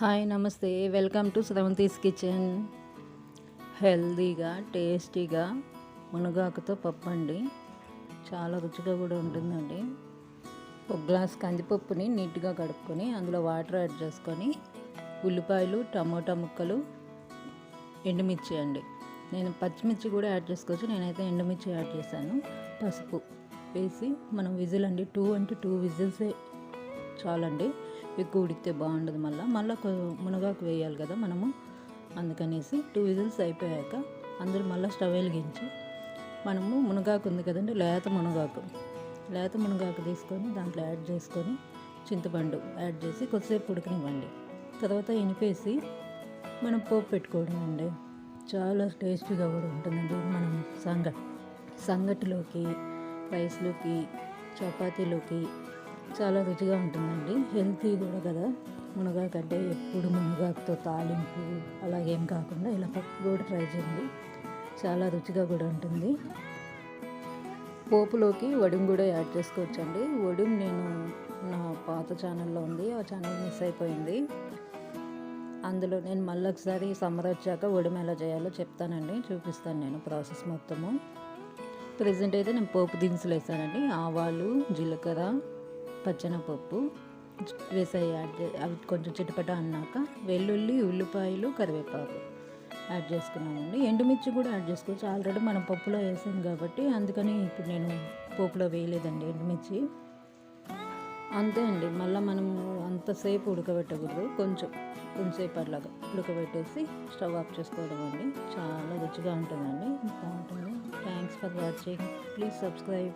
Hi నమస్తే. Welcome to Sravanthi's kitchen. హెల్దీగా టేస్టీగా మునగాకుతో పప్పు అండి చాలా రుచిగా కూడా ఉంటుందండి. ఒక గ్లాస్ కందిపప్పుని నీట్గా కడుక్కొని అందులో వాటర్ యాడ్ చేసుకొని ఉల్లిపాయలు టమోటా ముక్కలు ఎండుమిర్చి అండి. నేను పచ్చిమిర్చి కూడా యాడ్ చేసుకోవచ్చు. నేనైతే ఎండుమిర్చి యాడ్ చేశాను. పసుపు వేసి మనం విజిల్ అండి టూ అంటే టూ విజిల్సే చాలండి. ఎక్కువ ఉడికితే బాగుండదు మళ్ళీ. మళ్ళీ మునగాకు వేయాలి కదా మనము. అందుకనేసి టూ విజిల్స్ అయిపోయాక అందరూ మళ్ళీ స్టవ్ వెలిగించి మనము మునగాకు ఉంది కదండి లేత మునగాకు. లేత మునగాకు తీసుకొని దాంట్లో యాడ్ చేసుకొని చింతపండు యాడ్ చేసి కొద్దిసేపు ఉడకనివ్వండి. తర్వాత ఇనిపేసి మనం పోపు పెట్టుకోవడం అండి. చాలా టేస్టీగా కూడా ఉంటుందండి మనం సంగ సంగటిలోకి రైస్లోకి చపాతీలోకి చాలా రుచిగా ఉంటుందండి. హెల్తీ కూడా కదా. మునగాకు అంటే ఎప్పుడు మునగాకుతో తాలింపు అలాగేం కాకుండా ఇలా పప్పు కూడా ట్రై చేయండి. చాలా రుచిగా కూడా ఉంటుంది. పోపులోకి వడిం కూడా యాడ్ చేసుకోవచ్చండి. వడుం నేను నా పాత ఛానల్లో ఉంది. ఆ ఛానల్ మిస్ అయిపోయింది. అందులో నేను మళ్ళీ ఒకసారి సమ్మర్ వచ్చాక వడిం ఎలా చేయాలో చెప్తానండి. చూపిస్తాను నేను ప్రాసెస్ మొత్తము. ప్రజెంట్ అయితే నేను పోపు దినుసులు వేసానండి. ఆవాలు జీలకర్ర పచ్చనపప్పు వేసాయి యాడ్ చే- అవి కొంచెం చిటపట అన్నాక వెల్లుల్లి ఉల్లిపాయలు కరివేపాకు యాడ్ చేసుకున్నామండి. ఎండుమిర్చి కూడా యాడ్ చేసుకోవచ్చు. ఆల్రెడీ మనం పప్పులో వేసాం కాబట్టి అందుకని ఇప్పుడు నేను పోపులో వేయలేదండి ఎండుమిర్చి. అంతే అండి. మళ్ళీ మనము అంతసేపు ఉడకబెట్టకూడదు. కొంచెం కొంచెంసేపు అట్లాగా ఉడకబెట్టేసి స్టవ్ ఆఫ్ చేసుకోవడం అండి. చాలా రుచిగా ఉంటుందండి. బాగుంటుంది. Thanks for watching please subscribe